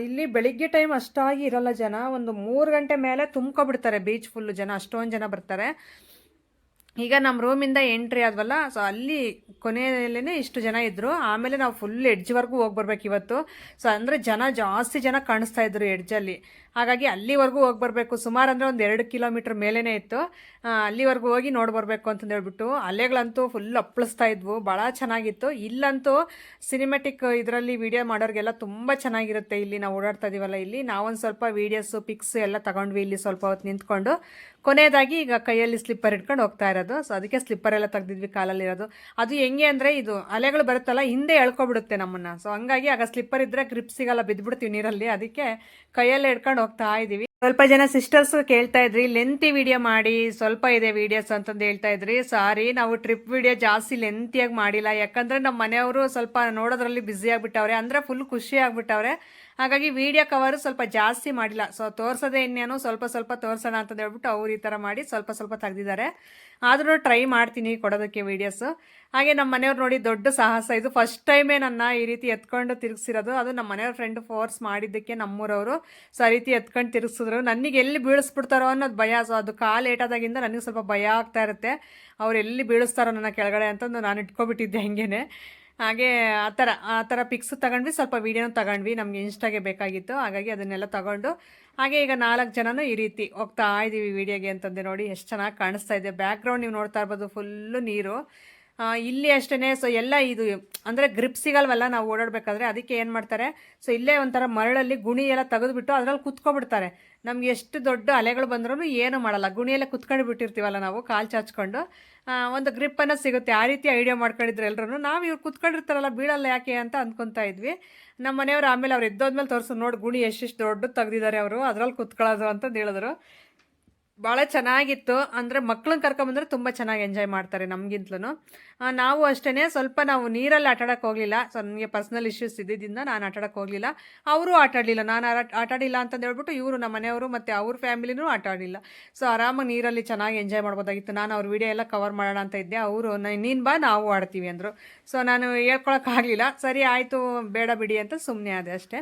ಇಲ್ಲಿ ಬೆಳಿಗ್ಗೆ ಟೈಮ್ ಅಷ್ಟಾಗಿ ಇರಲ್ಲ ಜನ. ಒಂದು ಮೂರು ಗಂಟೆ ಮೇಲೆ ತುಂಬ್ಕೊಬಿಡ್ತಾರೆ ಬೀಚ್ ಫುಲ್ಲು ಜನ. ಅಷ್ಟೊಂದು ಜನ ಬರ್ತಾರೆ. ಈಗ ನಮ್ಮ ರೂಮಿಂದ ಎಂಟ್ರಿ ಆದ್ವಲ್ಲ ಸೊ ಅಲ್ಲಿ ಕೊನೆಯಲ್ಲೇ ಇಷ್ಟು ಜನ ಇದ್ದರು ಆಮೇಲೆ ನಾವು ಫುಲ್ ಎಡ್ಜ್ವರೆಗೂ ಹೋಗಿ ಬರ್ಬೇಕು ಇವತ್ತು. ಸೊ ಅಂದರೆ ಜನ ಜಾಸ್ತಿ ಜನ ಕಾಣಿಸ್ತಾ ಇದ್ರು ಎಡ್ಜಲ್ಲಿ ಹಾಗಾಗಿ ಅಲ್ಲಿವರೆಗೂ ಹೋಗಿ ಬರಬೇಕು. ಸುಮಾರು ಅಂದರೆ ಒಂದು ಎರಡು ಕಿಲೋಮೀಟ್ರ್ ಮೇಲೇ ಇತ್ತು. ಅಲ್ಲಿವರೆಗೂ ಹೋಗಿ ನೋಡಿ ಬರಬೇಕು ಅಂತಂದು ಹೇಳ್ಬಿಟ್ಟು ಅಲೆಗಳಂತೂ ಫುಲ್ ಅಪ್ಪಳಿಸ್ತಾ ಇದ್ವು. ಭಾಳ ಚೆನ್ನಾಗಿತ್ತು. ಇಲ್ಲಂತೂ ಸಿನಿಮೆಟಿಕ್ ಇದರಲ್ಲಿ ವಿಡಿಯೋ ಮಾಡೋರಿಗೆಲ್ಲ ತುಂಬ ಚೆನ್ನಾಗಿರುತ್ತೆ ಇಲ್ಲಿ. ನಾವು ಓಡಾಡ್ತಾ ಇದೀವಲ್ಲ ಇಲ್ಲಿ. ನಾವೊಂದು ಸ್ವಲ್ಪ ವೀಡಿಯೋಸು ಪಿಕ್ಸ್ ಎಲ್ಲ ತಗೊಂಡ್ವಿ ಇಲ್ಲಿ ಸ್ವಲ್ಪ ಹೊತ್ತು ನಿಂತ್ಕೊಂಡು. ಕೊನೆಯದಾಗಿ ಈಗ ಕೈಯಲ್ಲಿ ಸ್ಲಿಪ್ಪರ್ ಇಟ್ಕೊಂಡು ಹೋಗ್ತಾ ಇರೋದು. ಸೊ ಅದಕ್ಕೆ ಸ್ಲಿಪ್ಪರ್ ಎಲ್ಲ ತೆಗ್ದಿದ್ವಿ ಕಾಲಲ್ಲಿರೋದು ಅದು ಹೆಂಗೆ ಅಂದರೆ ಇದು ಅಲೆಗಳು ಬರುತ್ತಲ್ಲ, ಹಿಂದೆ ಎಳ್ಕೊಬಿಡುತ್ತೆ ನಮ್ಮನ್ನು. ಸೊ ಹಂಗಾಗಿ ಆಗ ಸ್ಲಿಪ್ಪರ್ ಇದ್ದರೆ ಗ್ರಿಪ್ ಸಿಗಲ್ಲ ಬಿದ್ದುಬಿಡ್ತೀವಿ ನೀರಲ್ಲಿ. ಅದಕ್ಕೆ ಕೈಯಲ್ಲಿ ಹಿಡ್ಕೊಂಡು ಹೋಗ್ತಾ ಇದ್ದೀವಿ ಸ್ವಲ್ಪ ಜನ ಸಿಸ್ಟರ್ಸ್ ಕೇಳ್ತಾ ಇದ್ರಿ ಲೆಂತಿ ವಿಡಿಯೋ ಮಾಡಿ, ಸ್ವಲ್ಪ ಇದೆ ವಿಡಿಯೋಸ್ ಅಂತಂದು ಹೇಳ್ತಾ ಇದ್ರಿ. ಸಾರಿ ನಾವು ಟ್ರಿಪ್ ವಿಡಿಯೋ ಜಾಸ್ತಿ ಲೆಂತಿಯಾಗಿ ಮಾಡಿಲ್ಲ. ಯಾಕಂದ್ರೆ ನಮ್ಮ ಮನೆಯವರು ಸ್ವಲ್ಪ ನೋಡೋದ್ರಲ್ಲಿ ಬ್ಯುಸಿ ಆಗಿಬಿಟ್ಟವ್ರೆ, ಅಂದ್ರೆ ಫುಲ್ ಖುಷಿ ಆಗ್ಬಿಟ್ಟವ್ರೆ. ಹಾಗಾಗಿ ವಿಡಿಯೋ ಕವರು ಸ್ವಲ್ಪ ಜಾಸ್ತಿ ಮಾಡಿಲ್ಲ. ಸೊ, ತೋರಿಸೋದೇ ಇನ್ನೇನು ಸ್ವಲ್ಪ ಸ್ವಲ್ಪ ತೋರಿಸೋಣ ಅಂತ ಹೇಳ್ಬಿಟ್ಟು ಅವ್ರು ಈ ಥರ ಮಾಡಿ ಸ್ವಲ್ಪ ಸ್ವಲ್ಪ ತೆಗೆದಿದ್ದಾರೆ. ಆದರೂ ಟ್ರೈ ಮಾಡ್ತೀನಿ ಕೊಡೋದಕ್ಕೆ ವೀಡಿಯೋಸು ಹಾಗೆ ನಮ್ಮ ಮನೆಯವ್ರು ನೋಡಿ ದೊಡ್ಡ ಸಾಹಸ. ಇದು ಫಸ್ಟ್ ಟೈಮೇ ನನ್ನ ಈ ರೀತಿ ಎತ್ಕೊಂಡು ತಿರುಗಿಸಿರೋದು. ಅದು ನಮ್ಮ ಮನೆಯವ್ರ ಫ್ರೆಂಡ್ ಫೋರ್ಸ್ ಮಾಡಿದ್ದಕ್ಕೆ ನಮ್ಮೂರವರು ಸೊ ಆ ರೀತಿ ಎತ್ಕೊಂಡು ತಿರುಗಿಸಿದ್ರು. ನನಗೆ ಎಲ್ಲಿ ಬೀಳಿಸ್ಬಿಡ್ತಾರೋ ಅನ್ನೋದು ಭಯ. ಸೊ ಅದು ಕಾಲು ಏಟಾದಾಗಿಂದ ನನಗೆ ಸ್ವಲ್ಪ ಭಯ ಆಗ್ತಾ ಇರುತ್ತೆ. ಅವ್ರು ಎಲ್ಲಿ ಬೀಳಿಸ್ತಾರೋ ನನ್ನ ಕೆಳಗಡೆ ಅಂತಂದು ನಾನು ಇಟ್ಕೊಬಿಟ್ಟಿದ್ದೆ ಹಂಗೇನೆ. ಹಾಗೆ ಆ ಥರ ಆ ಥರ ಪಿಕ್ಸ್ ತಗೊಂಡ್ವಿ. ಸ್ವಲ್ಪ ವೀಡಿಯೋನ ತಗೊಂಡ್ವಿ. ನಮಗೆ ಇನ್ಸ್ಟಾಗೆ ಬೇಕಾಗಿತ್ತು. ಹಾಗಾಗಿ ಅದನ್ನೆಲ್ಲ ತಗೊಂಡು, ಹಾಗೆ ಈಗ ನಾಲ್ಕು ಜನನೂ ಈ ರೀತಿ ಹೋಗ್ತಾ ಇದ್ದೀವಿ ವೀಡಿಯೋಗೆ ಅಂತಂದೆ ನೋಡಿ. ಎಷ್ಟು ಚೆನ್ನಾಗಿ ಕಾಣಿಸ್ತಾ ಇದೆ. ಬ್ಯಾಕ್ಗ್ರೌಂಡ್ ನೀವು ನೋಡ್ತಾ ಇರ್ಬೋದು. ಫುಲ್ಲು ನೀರು. ಇಲ್ಲಿ ಅಷ್ಟೇ ಸೊ ಎಲ್ಲ ಇದು, ಅಂದರೆ ಗ್ರಿಪ್ ಸಿಗಲ್ವಲ್ಲ ನಾವು ಓಡಾಡಬೇಕಾದ್ರೆ, ಅದಕ್ಕೆ ಏನು ಮಾಡ್ತಾರೆ ಸೊ ಇಲ್ಲೇ ಒಂಥರ ಮರಳಲ್ಲಿ ಗುಣಿ ಎಲ್ಲ ತೆಗೆದುಬಿಟ್ಟು ಅದರಲ್ಲಿ ಕುತ್ಕೊಬಿಡ್ತಾರೆ. ನಮ್ಗೆ ಎಷ್ಟು ದೊಡ್ಡ ಅಲೆಗಳು ಬಂದ್ರೂ ಏನು ಮಾಡಲ್ಲ, ಗುಣಿಯಲ್ಲೇ ಕುತ್ಕೊಂಡು ಬಿಟ್ಟಿರ್ತೀವಲ್ಲ ನಾವು, ಕಾಲು ಚಾಚ್ಕೊಂಡು ಒಂದು ಗ್ರಿಪ್ಪನ್ನು ಸಿಗುತ್ತೆ. ಆ ರೀತಿ ಐಡಿಯಾ ಮಾಡ್ಕೊಂಡಿದ್ರು ಎಲ್ಲರೂ ನಾವು ಇವ್ರು ಕುತ್ಕೊಂಡಿರ್ತಾರಲ್ಲ, ಬೀಳಲ್ಲ ಯಾಕೆ ಅಂತ ಅಂದ್ಕೊತಾ ಇದ್ವಿ. ನಮ್ಮ ಮನೆಯವರು ಆಮೇಲೆ ಅವ್ರು ಎದ್ದೋದ್ಮೇಲೆ ತೋರಿಸು, ನೋಡಿ ಗುಣಿ ಎಷ್ಟೆಷ್ಟು ದೊಡ್ಡ ತೆಗ್ದಿದ್ದಾರೆ ಅವರು, ಅದರಲ್ಲಿ ಕುತ್ಕೊಳ್ಳೋದು ಅಂತಂದು ಹೇಳಿದ್ರು. ಭಾಳ ಚೆನ್ನಾಗಿತ್ತು. ಅಂದರೆ ಮಕ್ಳನ್ನ ಕರ್ಕೊಂಬಂದ್ರೆ ತುಂಬ ಚೆನ್ನಾಗಿ ಎಂಜಾಯ್ ಮಾಡ್ತಾರೆ ನಮಗಿಂತಲೂ ನಾವು ಅಷ್ಟೇ ಸ್ವಲ್ಪ ನಾವು ನೀರಲ್ಲಿ ಆಟಾಡಕ್ಕೆ ಹೋಗಲಿಲ್ಲ. ಸೊ ನನಗೆ ಪರ್ಸ್ನಲ್ ಇಶ್ಯೂಸ್ ಇದ್ದಿದ್ದರಿಂದ ನಾನು ಆಟಾಡಕ್ಕೆ ಹೋಗಲಿಲ್ಲ. ಅವರು ಆಟಾಡಲಿಲ್ಲ. ನಾನು ಆಟ ಆಟಾಡಿಲ್ಲ ಅಂತಂದು ಹೇಳ್ಬಿಟ್ಟು ಇವರು ನಮ್ಮ ಮನೆಯವರು ಮತ್ತು ಅವ್ರ ಫ್ಯಾಮಿಲಿನೂ ಆಟಾಡಿಲ್ಲ ಸೊ ಆರಾಮಾಗಿ ನೀರಲ್ಲಿ ಚೆನ್ನಾಗಿ ಎಂಜಾಯ್ ಮಾಡ್ಬೋದಾಗಿತ್ತು. ನಾನು ಅವ್ರ ವಿಡಿಯೋ ಎಲ್ಲ ಕವರ್ ಮಾಡೋಣ ಅಂತ ಇದ್ದೆ. ಅವರು ನೀನು ಬಾ, ನಾವು ಆಡ್ತೀವಿ ಅಂದರು. ಸೊ ನಾನು ಹೇಳ್ಕೊಳಕ್ಕಾಗಲಿಲ್ಲ ಸರಿ, ಆಯಿತು, ಬೇಡ ಬಿಡಿ ಅಂತ ಸುಮ್ಮನೆ ಆದೆ ಅಷ್ಟೇ.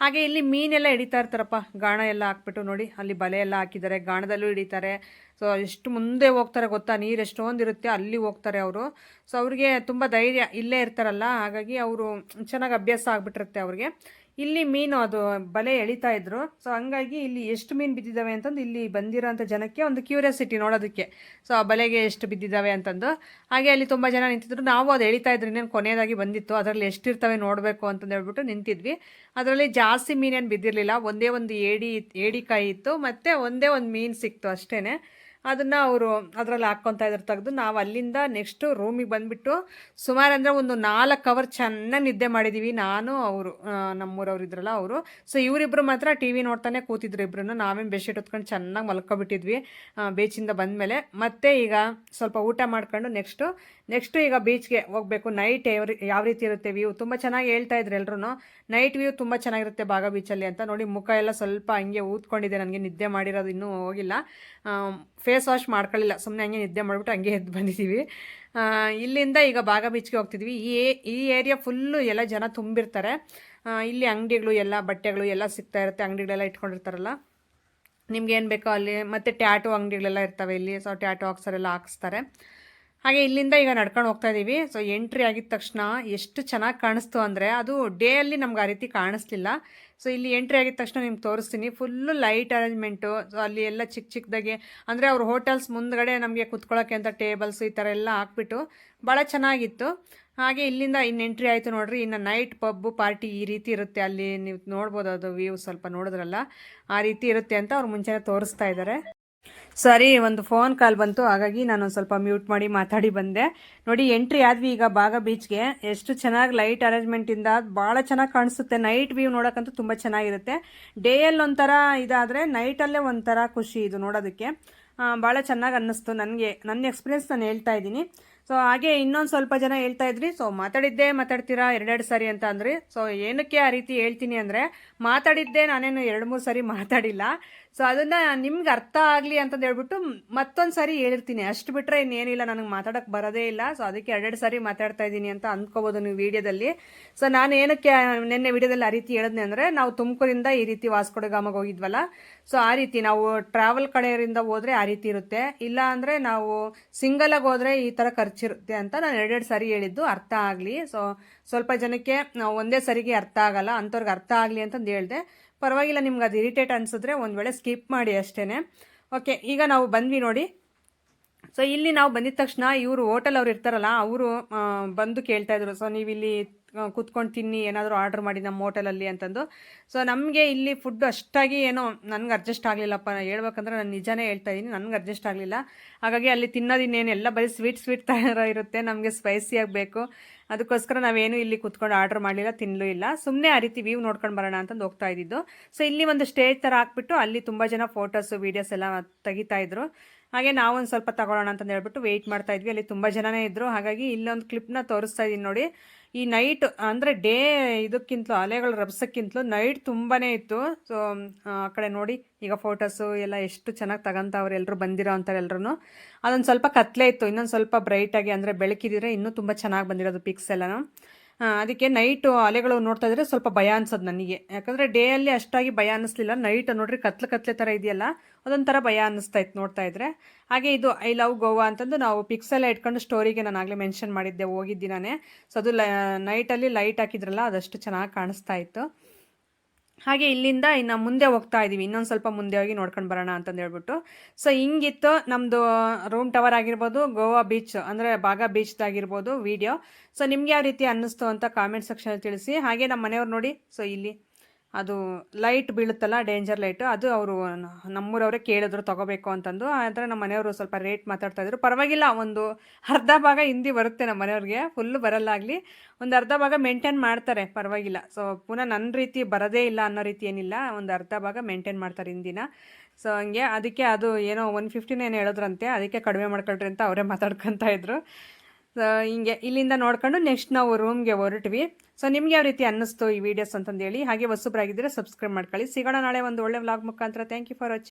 ಹಾಗೆ ಇಲ್ಲಿ ಮೀನೆಲ್ಲ ಹಿಡಿತಾ ಇರ್ತಾರಪ್ಪ. ಗಾಣ ಎಲ್ಲ ಹಾಕ್ಬಿಟ್ಟು ನೋಡಿ, ಅಲ್ಲಿ ಬಲೆ ಎಲ್ಲ ಹಾಕಿದ್ದಾರೆ, ಗಾಣದಲ್ಲೂ ಹಿಡಿತಾರೆ. ಸೊ ಎಷ್ಟು ಮುಂದೆ ಹೋಗ್ತಾರೆ ಗೊತ್ತಾ? ನೀರು ಎಷ್ಟೊಂದು ಇರುತ್ತೆ, ಅಲ್ಲಿ ಹೋಗ್ತಾರೆ ಅವರು. ಸೊ ಅವ್ರಿಗೆ ತುಂಬ ಧೈರ್ಯ ಇಲ್ಲೇ ಇರ್ತಾರಲ್ಲ, ಹಾಗಾಗಿ ಅವರು ಚೆನ್ನಾಗಿ ಅಭ್ಯಾಸ ಆಗಿಬಿಟ್ಟಿರುತ್ತೆ ಅವ್ರಿಗೆ. ಇಲ್ಲಿ ಮೀನು ಅದು ಬಲೆ ಎಳಿತಾ ಇದ್ರು. ಸೊ ಹಂಗಾಗಿ ಇಲ್ಲಿ ಎಷ್ಟು ಮೀನು ಬಿದ್ದಿದ್ದಾವೆ ಅಂತಂದು ಇಲ್ಲಿ ಬಂದಿರೋಂಥ ಜನಕ್ಕೆ ಒಂದು ಕ್ಯೂರಿಯಾಸಿಟಿ ನೋಡೋದಕ್ಕೆ. ಸೊ ಆ ಬಲೆಗೆ ಎಷ್ಟು ಬಿದ್ದಿದ್ದಾವೆ ಅಂತಂದು. ಹಾಗೆ ಅಲ್ಲಿ ತುಂಬ ಜನ ನಿಂತಿದ್ರು. ನಾವು ಅದು ಎಳಿತಾ ಇದ್ರು. ಇನ್ನೇನು ಕೊನೆಯದಾಗಿ ಬಂದಿತ್ತು. ಅದರಲ್ಲಿ ಎಷ್ಟಿರ್ತವೆ ನೋಡಬೇಕು ಅಂತಂದು ಹೇಳ್ಬಿಟ್ಟು ನಿಂತಿದ್ವಿ. ಅದರಲ್ಲಿ ಜಾಸ್ತಿ ಮೀನೇನು ಬಿದ್ದಿರಲಿಲ್ಲ. ಒಂದೇ ಒಂದು ಏಡಿ, ಏಡಿಕಾಯಿ ಇತ್ತು. ಮತ್ತು ಒಂದೇ ಒಂದು ಮೀನು ಸಿಕ್ತು ಅಷ್ಟೇ ಅದನ್ನು ಅವರು ಅದರಲ್ಲಿ ಹಾಕ್ಕೊತಾ ಇದ್ರು. ತೆಗೆದು ನಾವು ಅಲ್ಲಿಂದ ನೆಕ್ಸ್ಟು ರೂಮಿಗೆ ಬಂದುಬಿಟ್ಟು ಸುಮಾರು ಅಂದರೆ ಒಂದು ನಾಲ್ಕು ಅವರ್ ಚೆನ್ನಾಗಿ ನಿದ್ದೆ ಮಾಡಿದ್ದೀವಿ ನಾನು, ಅವರು ನಮ್ಮೂರವ್ರು ಇದ್ರಲ್ಲ ಅವರು. ಸೊ ಇವರಿಬ್ಬರು ಮಾತ್ರ ಟಿ ವಿ ನೋಡ್ತಾನೆ ಕೂತಿದ್ರು ಇಬ್ಬರು ನಾವೇನು ಬೆಡ್ಶೀಟ್ ಹೊತ್ಕೊಂಡು ಚೆನ್ನಾಗಿ ಮಲ್ಕೊಬಿಟ್ಟಿದ್ವಿ ಬೀಚಿಂದ ಬಂದಮೇಲೆ. ಮತ್ತೆ ಈಗ ಸ್ವಲ್ಪ ಊಟ ಮಾಡ್ಕೊಂಡು ನೆಕ್ಸ್ಟು ನೆಕ್ಸ್ಟು ಈಗ ಬೀಚ್ಗೆ ಹೋಗಬೇಕು. ನೈಟ್ ಯಾವ ರೀತಿ ಇರುತ್ತೆ ವ್ಯೂ ತುಂಬ ಚೆನ್ನಾಗಿ ಹೇಳ್ತಾ ಇದ್ರು ಎಲ್ಲರೂ ನೈಟ್ ವ್ಯೂ ತುಂಬ ಚೆನ್ನಾಗಿರುತ್ತೆ ಬಾಗ ಬೀಚಲ್ಲಿ ಅಂತ ನೋಡಿ. ಮುಖ ಎಲ್ಲ ಸ್ವಲ್ಪ ಹಂಗೆ ಊದ್ಕೊಂಡಿದೆ. ನನಗೆ ನಿದ್ದೆ ಮಾಡಿರೋದು ಇನ್ನೂ ಹೋಗಿಲ್ಲ. ಫೇಸ್ ವಾಶ್ ಮಾಡ್ಕೊಳ್ಳಿಲ್ಲ. ಸುಮ್ಮನೆ ಹಂಗೆ ನಿದ್ದೆ ಮಾಡಿಬಿಟ್ಟು ಹಂಗೆ ಎದ್ದು ಬಂದಿದ್ದೀವಿ. ಇಲ್ಲಿಂದ ಈಗ ಬಾಗ ಬೀಚ್ಗೆ ಹೋಗ್ತಿದ್ವಿ. ಈ ಈ ಏರಿಯಾ ಫುಲ್ಲು ಎಲ್ಲ ಜನ ತುಂಬಿರ್ತಾರೆ. ಇಲ್ಲಿ ಅಂಗಡಿಗಳು ಎಲ್ಲ, ಬಟ್ಟೆಗಳು ಎಲ್ಲ ಸಿಗ್ತಾ ಇರುತ್ತೆ. ಅಂಗಡಿಗಳೆಲ್ಲ ಇಟ್ಕೊಂಡಿರ್ತಾರಲ್ಲ. ನಿಮ್ಗೆ ಏನು ಬೇಕೋ ಅಲ್ಲಿ, ಮತ್ತು ಟ್ಯಾಟು ಅಂಗಡಿಗಳೆಲ್ಲ ಇರ್ತವೆ ಇಲ್ಲಿ. ಸೊ, ಟ್ಯಾಟು ಹಾಕ್ಸರ್ ಹಾಕಿಸ್ತಾರೆ ಹಾಕ್ಸ್ತಾರೆ. ಹಾಗೆ ಇಲ್ಲಿಂದ ಈಗ ನಡ್ಕೊಂಡು ಹೋಗ್ತಾ ಇದ್ದೀವಿ ಸೊ, ಎಂಟ್ರಿ ಆಗಿದ ತಕ್ಷಣ ಎಷ್ಟು ಚೆನ್ನಾಗಿ ಕಾಣಿಸ್ತು ಅಂದರೆ, ಅದು ಡೇ ಅಲ್ಲಿ ನಮ್ಗೆ ಆ ರೀತಿ ಕಾಣಿಸ್ಲಿಲ್ಲ. ಸೊ ಇಲ್ಲಿ ಎಂಟ್ರಿ ಆಗಿದ ತಕ್ಷಣ ನಿಮ್ಗೆ ತೋರಿಸ್ತೀನಿ. ಫುಲ್ಲು ಲೈಟ್ ಅರೇಂಜ್ಮೆಂಟು ಸೊ ಅಲ್ಲಿ ಎಲ್ಲ ಚಿಕ್ಕ ಚಿಕ್ಕದಾಗಿ ಅಂದರೆ ಅವ್ರ ಹೋಟೆಲ್ಸ್ ಮುಂದ್ಗಡೆ ನಮಗೆ ಕುತ್ಕೊಳ್ಳೋಕ್ಕೆ ಅಂತ ಟೇಬಲ್ಸ್ ಈ ಥರ ಎಲ್ಲ ಹಾಕ್ಬಿಟ್ಟು ಭಾಳ ಚೆನ್ನಾಗಿತ್ತು. ಹಾಗೆ ಇಲ್ಲಿಂದ ಇನ್ನು ಎಂಟ್ರಿ ಆಯಿತು ನೋಡ್ರಿ. ಇನ್ನು ನೈಟ್ ಪಬ್ಬು ಪಾರ್ಟಿ ಈ ರೀತಿ ಇರುತ್ತೆ. ಅಲ್ಲಿ ನೀವು ನೋಡ್ಬೋದು ಅದು ವ್ಯೂ ಸ್ವಲ್ಪ ನೋಡಿದ್ರಲ್ಲ. ಆ ರೀತಿ ಇರುತ್ತೆ ಅಂತ ಅವ್ರು ಮುಂಚೆನೇ ತೋರಿಸ್ತಾ ಇದ್ದಾರೆ ಸರಿ, ಒಂದು ಫೋನ್ ಕಾಲ್ ಬಂತು. ಹಾಗಾಗಿ ನಾನು ಸ್ವಲ್ಪ ಮ್ಯೂಟ್ ಮಾಡಿ ಮಾತಾಡಿ ಬಂದೆ. ನೋಡಿ ಎಂಟ್ರಿ ಆದ್ವಿ ಈಗ ಬಾಗ ಬೀಚ್ಗೆ ಎಷ್ಟು ಚೆನ್ನಾಗಿ ಲೈಟ್ ಅರೇಂಜ್ಮೆಂಟಿಂದ ಭಾಳ ಚೆನ್ನಾಗಿ ಕಾಣಿಸುತ್ತೆ. ನೈಟ್ ವ್ಯೂ ನೋಡೋಕ್ಕಂತೂ ತುಂಬ ಚೆನ್ನಾಗಿರುತ್ತೆ. ಡೇಯಲ್ಲಿ ಒಂಥರ ಇದಾದರೆ ನೈಟಲ್ಲೇ ಒಂಥರ ಖುಷಿ ಇದು ನೋಡೋದಕ್ಕೆ. ಭಾಳ ಚೆನ್ನಾಗಿ ಅನ್ನಿಸ್ತು ನನಗೆ. ನನ್ನ ಎಕ್ಸ್ಪೀರಿಯನ್ಸ್ ನಾನು ಹೇಳ್ತಾ ಇದ್ದೀನಿ. ಸೊ ಹಾಗೆ ಇನ್ನೊಂದು ಸ್ವಲ್ಪ ಜನ ಹೇಳ್ತಾ ಇದ್ರಿ. ಸೊ ಮಾತಾಡಿದ್ದೇ ಮಾತಾಡ್ತೀರಾ? ಎರಡೆರಡು ಸಾರಿ ಅಂತ ಅಂದ್ರಿ. ಸೊ ಏನಕ್ಕೆ ಆ ರೀತಿ ಹೇಳ್ತೀನಿ ಅಂದರೆ, ಮಾತಾಡಿದ್ದೆ ನಾನೇನು ಎರಡು ಮೂರು ಸಾರಿ ಮಾತಾಡಿಲ್ಲ. ಸೊ ಅದನ್ನು ನಿಮ್ಗೆ ಅರ್ಥ ಆಗಲಿ ಅಂತಂದು ಹೇಳ್ಬಿಟ್ಟು ಮತ್ತೊಂದು ಸಾರಿ ಹೇಳಿರ್ತೀನಿ. ಅಷ್ಟು ಬಿಟ್ಟರೆ ಇನ್ನೇನಿಲ್ಲ, ನನಗೆ ಮಾತಾಡೋಕ್ಕೆ ಬರೋದೇ ಇಲ್ಲ. ಸೊ ಅದಕ್ಕೆ ಎರಡೆರಡು ಸಾರಿ ಮಾತಾಡ್ತಾ ಇದ್ದೀನಿ ಅಂತ ಅಂದ್ಕೋಬೋದು ನೀವು ವಿಡಿಯೋದಲ್ಲಿ. ಸೊ ನಾನು ಏನಕ್ಕೆ ನಿನ್ನೆ ವಿಡಿಯೋದಲ್ಲಿ ಆ ರೀತಿ ಹೇಳಿದ್ನೆ ಅಂದರೆ, ನಾವು ತುಮಕೂರಿಂದ ಈ ರೀತಿ ವಾಸ್ಕೊಡಗಾಮಗೆ ಹೋಗಿದ್ವಲ್ಲ? ಸೊ ಆ ರೀತಿ ನಾವು ಟ್ರಾವೆಲ್ ಕಡೆಯಿಂದ ಹೋದರೆ ಆ ರೀತಿ ಇರುತ್ತೆ. ಇಲ್ಲ ಅಂದರೆ ನಾವು ಸಿಂಗಲಾಗಿ ಹೋದರೆ ಈ ಥರ ಖರ್ಚಿರುತ್ತೆ ಅಂತ ನಾನು ಎರಡೆರಡು ಸಾರಿ ಹೇಳಿದ್ದು ಅರ್ಥ ಆಗಲಿ. ಸೊ ಸ್ವಲ್ಪ ಜನಕ್ಕೆ ನಾವು ಒಂದೇ ಸರಿಗೆ ಅರ್ಥ ಆಗಲ್ಲ, ಅಂಥವ್ರಿಗೆ ಅರ್ಥ ಆಗಲಿ ಅಂತಂದು ಹೇಳಿದೆ. ಪರವಾಗಿಲ್ಲ, ನಿಮ್ಗೆ ಅದು ಇರಿಟೇಟ್ ಅನಿಸಿದ್ರೆ ಒಂದು ವೇಳೆ ಸ್ಕಿಪ್ ಮಾಡಿ ಅಷ್ಟೇ ಓಕೆ ಈಗ ನಾವು ಬಂದ್ವಿ ನೋಡಿ. ಸೊ ಇಲ್ಲಿ ನಾವು ಬಂದಿದ ತಕ್ಷಣ ಇವರು ಹೋಟೆಲ್ ಅವ್ರು ಇರ್ತಾರಲ್ಲ, ಅವರು ಬಂದು ಕೇಳ್ತಾ ಇದ್ರು. ಸೊ ನೀವು ಇಲ್ಲಿ ಕುತ್ಕೊಂಡು ತಿನ್ನಿ, ಏನಾದರೂ ಆರ್ಡರ್ ಮಾಡಿ ನಮ್ಮ ಹೋಟೆಲಲ್ಲಿ ಅಂತಂದು. ಸೊ ನಮಗೆ ಇಲ್ಲಿ ಫುಡ್ ಅಷ್ಟಾಗಿ ಏನೋ ನನಗೆ ಅಡ್ಜಸ್ಟ್ ಆಗಲಿಲ್ಲಪ್ಪ. ಹೇಳ್ಬೇಕಂದ್ರೆ ನಾನು ನಿಜಾನೇ ಹೇಳ್ತಾ ಇದ್ದೀನಿ ನನಗೆ ಅಡ್ಜಸ್ಟ್ ಆಗಲಿಲ್ಲ. ಹಾಗಾಗಿ ಅಲ್ಲಿ ತಿನ್ನೋದಿನ್ನೇನೆಲ್ಲ ಬರೀ ಸ್ವೀಟ್ ಸ್ವೀಟ್ ಥರ ಇರುತ್ತೆ. ನಮಗೆ ಸ್ಪೈಸಿ ಆಗಬೇಕು ಅದಕ್ಕೋಸ್ಕರ ನಾವೇನು ಇಲ್ಲಿ ಕುತ್ಕೊಂಡು ಆರ್ಡರ್ ಮಾಡಲಿಲ್ಲ ತಿನ್ನಲೂ ಇಲ್ಲ. ಸುಮ್ಮನೆ ಆ ರೀತಿ ವ್ಯೂ ನೋಡ್ಕೊಂಡು ಬರೋಣ ಅಂತಂದು ಹೋಗ್ತಾ ಇದ್ದಿದ್ದು. ಸೊ ಇಲ್ಲಿ ಒಂದು ಸ್ಟೇಜ್ ಥರ ಹಾಕ್ಬಿಟ್ಟು ಅಲ್ಲಿ ತುಂಬ ಜನ ಫೋಟೋಸು ವೀಡಿಯೋಸ್ ಎಲ್ಲ ತೆಗಿತಾ ಇದ್ರು. ಹಾಗೆ ನಾವೊಂದು ಸ್ವಲ್ಪ ತಗೊಳ್ಳೋಣ ಅಂತಂದು ಹೇಳ್ಬಿಟ್ಟು ವೆಯ್ಟ್ ಮಾಡ್ತಾ ಇದ್ವಿ. ಅಲ್ಲಿ ತುಂಬ ಜನನೇ ಇದ್ದರು ಹಾಗಾಗಿ ಇಲ್ಲೊಂದು ಕ್ಲಿಪ್ನ ತೋರಿಸ್ತಾ ಇದ್ದೀನಿ ನೋಡಿ. ಈ ನೈಟ್ ಅಂದರೆ ಡೇ ಇದಕ್ಕಿಂತಲೂ ಅಲೆಗಳು ರಭಸಕ್ಕಿಂತಲೂ ನೈಟ್ ತುಂಬಾ ಇತ್ತು. ಸೊ ಆ ಕಡೆ ನೋಡಿ. ಈಗ ಫೋಟೋಸು ಎಲ್ಲ ಎಷ್ಟು ಚೆನ್ನಾಗಿ ತಗೊಂತವ್ರು ಎಲ್ಲರೂ ಬಂದಿರೋ ಅಂತಾರೆ ಎಲ್ಲರೂ ಅದೊಂದು ಸ್ವಲ್ಪ ಕತ್ಲೆ ಇತ್ತು. ಇನ್ನೊಂದು ಸ್ವಲ್ಪ ಬ್ರೈಟಾಗಿ ಅಂದರೆ ಬೆಳಕಿದ್ರೆ ಇನ್ನೂ ತುಂಬ ಚೆನ್ನಾಗಿ ಬಂದಿರೋದು ಪಿಕ್ಸ್ ಎಲ್ಲನೂ. ಅದಕ್ಕೆ ನೈಟು ಅಲೆಗಳು ನೋಡ್ತಾ ಇದ್ರೆ ಸ್ವಲ್ಪ ಭಯ ಅನ್ಸೋದು ನನಗೆ. ಯಾಕಂದರೆ ಡೇ ಅಲ್ಲಿ ಅಷ್ಟಾಗಿ ಭಯ ಅನ್ನಿಸ್ಲಿಲ್ಲ ನೈಟ್ ನೋಡ್ರಿ ಕತ್ಲೆ ಕತ್ಲೆ ಥರ ಇದೆಯಲ್ಲ, ಅದೊಂಥರ ಭಯ ಅನ್ನಿಸ್ತಾ ಇತ್ತು ನೋಡ್ತಾ ಇದ್ರೆ. ಹಾಗೆ ಇದು ಐ ಲವ್ ಗೋವಾ ಅಂತಂದು ನಾವು ಪಿಕ್ಸ್ ಎಲ್ಲ ಇಟ್ಕೊಂಡು ಸ್ಟೋರಿಗೆ ನಾನು ಆಗಲೇ ಮೆನ್ಷನ್ ಮಾಡಿದ್ದೆ ಹೋಗಿದ್ದಿ ನಾನೇ ಸೊ ಅದು ನೈಟಲ್ಲಿ ಲೈಟ್ ಹಾಕಿದ್ರಲ್ಲ, ಅದಷ್ಟು ಚೆನ್ನಾಗಿ ಕಾಣಿಸ್ತಾ ಇತ್ತು. ಹಾಗೆ ಇಲ್ಲಿಂದ ಇನ್ನು ಮುಂದೆ ಹೋಗ್ತಾ ಇದ್ದೀವಿ ಇನ್ನೊಂದು ಸ್ವಲ್ಪ ಮುಂದೆ ಹೋಗಿ ನೋಡ್ಕೊಂಡು ಬರೋಣ ಅಂತಂದು ಹೇಳ್ಬಿಟ್ಟು. ಸೊ ಹಿಂಗಿತ್ತು. ನಮ್ಮದು ರೂಮ್ ಟವರ್ ಆಗಿರ್ಬೋದು ಗೋವಾ ಬೀಚ್ ಅಂದರೆ ಬಾಗಾ ಬೀಚ್ದಾಗಿರ್ಬೋದು ವಿಡಿಯೋ ಸೊ ನಿಮ್ಗೆ ಯಾವ ರೀತಿ ಅನ್ನಿಸ್ತು ಅಂತ ಕಾಮೆಂಟ್ ಸೆಕ್ಷನ್ ತಿಳಿಸಿ. ಹಾಗೆ ನಮ್ಮ ಮನೆಯವ್ರು ನೋಡಿ. ಸೊ ಇಲ್ಲಿ. ಅದು ಲೈಟ್ ಬೀಳುತ್ತಲ್ಲ ಡೇಂಜರ್ ಲೈಟು ಅದು ಅವರು ನಮ್ಮೂರವರೇ ಕೇಳಿದ್ರು ತಗೋಬೇಕು ಅಂತಂದು. ಆದರೆ ನಮ್ಮ ಮನೆಯವರು ಸ್ವಲ್ಪ ರೇಟ್ ಮಾತಾಡ್ತಾ ಇದ್ರು. ಪರವಾಗಿಲ್ಲ, ಒಂದು ಅರ್ಧ ಭಾಗ ಹಿಂದಿ ಬರುತ್ತೆ ನಮ್ಮ ಮನೆಯವ್ರಿಗೆ ಫುಲ್ಲು ಬರಲ್ಲಾಗಲಿ ಒಂದು ಅರ್ಧ ಭಾಗ ಮೇಂಟೈನ್ ಮಾಡ್ತಾರೆ, ಪರವಾಗಿಲ್ಲ. ಸೊ ಪುನಃ ನನ್ನ ರೀತಿ ಬರೋದೇ ಇಲ್ಲ ಅನ್ನೋ ರೀತಿ ಏನಿಲ್ಲ. ಒಂದು ಅರ್ಧ ಭಾಗ ಮೇಂಟೈನ್ ಮಾಡ್ತಾರೆ ಹಿಂದಿನ. ಸೊ ಹಂಗೆ, ಅದಕ್ಕೆ ಅದು ಏನೋ ಒನ್ ಫಿಫ್ಟಿನೇನು ಹೇಳಿದ್ರಂತೆ, ಅದಕ್ಕೆ ಕಡಿಮೆ ಮಾಡ್ಕೊಳ್ರಿ ಅಂತ ಅವರೇ ಮಾತಾಡ್ಕೊತಾ ಇದ್ರು. ಹಿಂಗೆ ಇಲ್ಲಿಂದ ನೋಡ್ಕೊಂಡು ನೆಕ್ಸ್ಟ್ ನಾವು ರೂಮ್ಗೆ ಹೊರಟ್ವಿ. ಸೊ ನಿಮ್ಗೆ ಯಾವ ರೀತಿ ಅನ್ನಿಸ್ತು ಈ ವಿಡಿಯೋಸ್ ಅಂತಂದೇಳಿ, ಹಾಗೆ ಹೊಸಬ್ರಾಗಿದ್ದರೆ ಸಬ್ಸ್ಕ್ರೈಬ್ ಮಾಡ್ಕೊಳ್ಳಿ. ಸಿಗೋಣ ನಾಳೆ ಒಂದು ಒಳ್ಳೆ ವ್ಲಾಗ್ ಮುಖಾಂತರ. Thank you for watching